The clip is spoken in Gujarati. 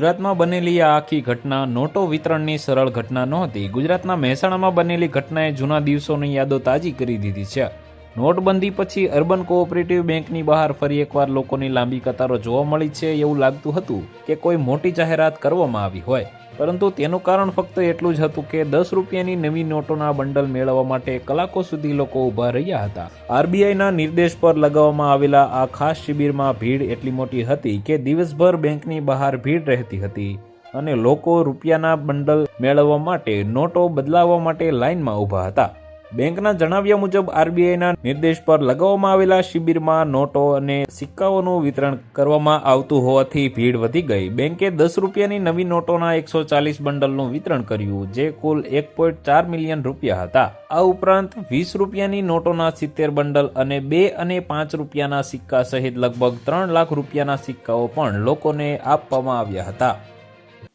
ગુજરાતમાં બનેલી આ આખી ઘટના નોટો વિતરણની સરળ ઘટના નહોતી. ગુજરાતના મહેસાણામાં બનેલી ઘટનાએ જૂના દિવસોની યાદો તાજી કરી દીધી છે. નોટબંધી પછી અર્બન કોઓપરેટિવ બેંકની બહાર ફરી એકવાર લોકોની લાંબી કતારો જોવા મળી છે એવું લાગતું હતું કે કોઈ મોટી જાહેરાત કરવામાં આવી હોય. પરંતુ તેનું કારણ ફક્ત એટલું જ હતું કે દસ રૂપિયાની નવી નોટોના બંડલ મેળવવા માટે કલાકો સુધી લોકો ઊભા રહ્યા હતા. આરબીઆઈના નિર્દેશ પર લગાવવામાં આવેલા આ ખાસ શિબિરમાં ભીડ એટલી મોટી હતી કે દિવસભર બેંકની બહાર ભીડ રહેતી હતી અને લોકો રૂપિયાના બંડલ મેળવવા માટે, નોટો બદલાવવા માટે લાઇનમાં ઊભા હતા. બેંકના જણાવ્યા મુજબ, આરબીઆઈના નિર્દેશ પર લગાવવામાં આવેલા શિબિરમાં નોટો અને સિક્કાઓનું વિતરણ કરવામાં આવતું હોવાથી ભીડ વધી ગઈ. બેંકે દસ રૂપિયાની નવી નોટોના એકસો ચાલીસ બંડલનું વિતરણ કર્યું, જે કુલ એક પોઈન્ટ ચાર મિલિયન રૂપિયા હતા. આ ઉપરાંત, વીસ રૂપિયાની નોટોના સિત્તેર બંડલ અને બે અને પાંચ રૂપિયાના સિક્કા સહિત લગભગ ત્રણ લાખ રૂપિયાના સિક્કાઓ પણ લોકોને આપવામાં આવ્યા હતા.